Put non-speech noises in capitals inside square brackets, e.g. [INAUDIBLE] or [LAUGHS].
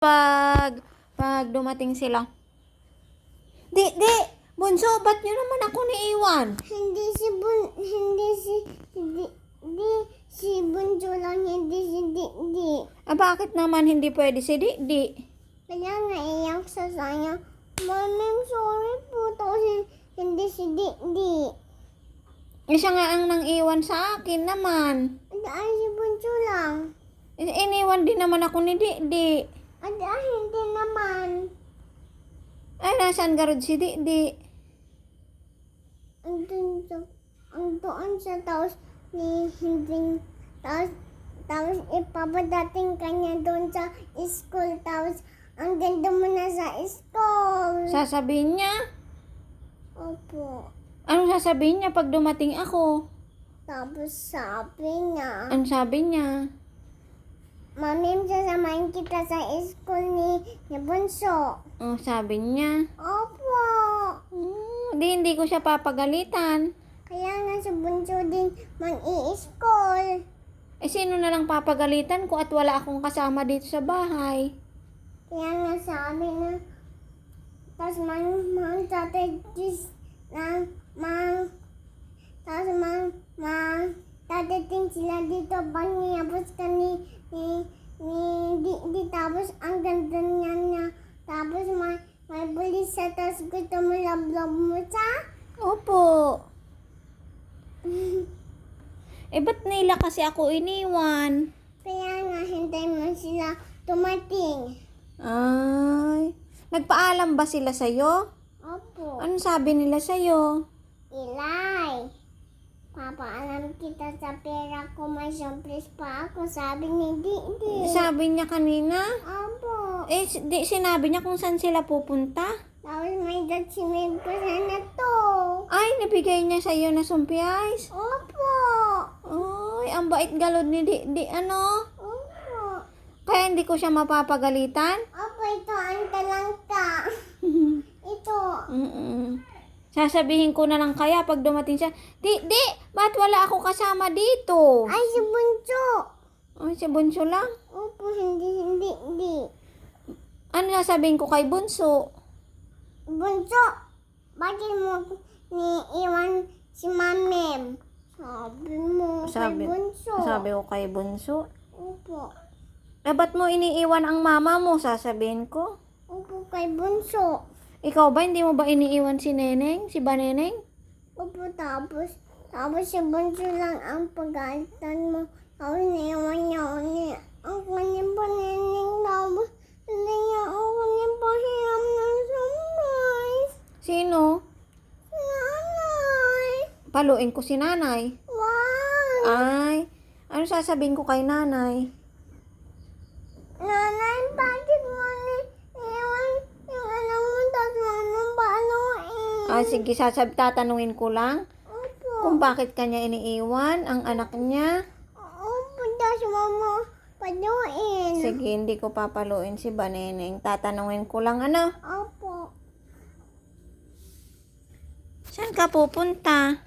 pag pag dumating sila. Di, di, bunso, ba't nyo naman ako niiwan? Hindi si Bun, hindi si, hindi, di, si Bunso lang, hindi si Dikdi. Ah, bakit naman hindi pwede si Di? Di. Kaya naiyak sa saya. Mami, sorry po. Tapos hindi si Dikdi. Eh, siya nga ang nang iwan sa akin naman. Dahil si Bunso lang. Iniwan din naman ako ni Di. Di. Dahil hindi naman. Ay, nasaan garod si Di? Di. Ang dun sa, ang doon sa tapos ni hindi, tapos, tapos ipapadating ka niya doon sa school. Tapos ang ganda mo na sa school. Sasabihin niya? Opo. Anong sasabihin niya pag dumating ako? Tapos sabi niya, Ano sabi niya? Mami, sasamahin kita sa school ni, ni Bunso. Oh, sabi niya. Opo. Hmm, di, hindi ko siya papagalitan. Kaya nga sa Bunso din mag-i-school. Eh, sino na lang papagalitan ko at wala akong kasama dito sa bahay? Kaya nga sabi na, tapos man, man, tatay, na, man, tapos man, man, tatating sila dito, pangiyapos ka ni, ni, ni, di, di, tapos ang ganda niya niya, tapos may, may bulis sa, tapos gusto mo love-love mo sa? Opo. [LAUGHS] Eh, ba't nila kasi ako iniwan? Kaya nga, hintay mo sila tumating. Ay, nagpaalam ba sila sa'yo? Opo. Ano sabi nila sa'yo? Ilay. Papaalam kita sa pera ko. May surprise pa ako. Sabi ni Didi. Sabi niya kanina? Opo. Eh, di, sinabi niya kung saan sila pupunta? Tapos may document ko sana to. Ay, nabigay niya sa'yo na sumpiais. Opo. Ay, ang bait galod ni di, di ano? Opo. Kaya hindi ko siya mapapagalitan? Opo, ito ang talangka. [LAUGHS] Ito. Mm-mm. Sasabihin ko na lang kaya pag dumating siya, Di, di, ba't wala ako kasama dito? Ay, si Bunso. Ay, si Bunso lang. Opo, hindi, hindi, hindi. Ano sasabihin ko kay Bunso? Bunso, bakit mo niiwan si Mamem? Sabi mo Sabi, kay Bunso. sabi ko kay Bunso. Opo. Eh, ba't mo iniiwan ang mama mo? Sasabihin ko. Opo kay Bunso. Ikaw ba, hindi mo ba iniiwan si Neneng? Si Baneneng? Opo tapos, tapos si Bunso lang ang pagalitan mo. Tapos niiwan niya ako ni ako ni Panining. Tapos hindi niya ako ni Pahiram ng surprise. Sino? Nanay! Paluin ko si nanay. Wow! Ay, ano sasabihin ko kay? Nanay, bakit mo ni iwan yung anak mo tapos mama baluin? Ah, sige, sasab tatanungin ko lang Opo. kung bakit kanya iniiwan ang anak niya. Opo, tapos mama baluin. Sige, hindi ko papaluin si Baneneng. Tatanungin ko lang ano. Opo. Saan ka pupunta?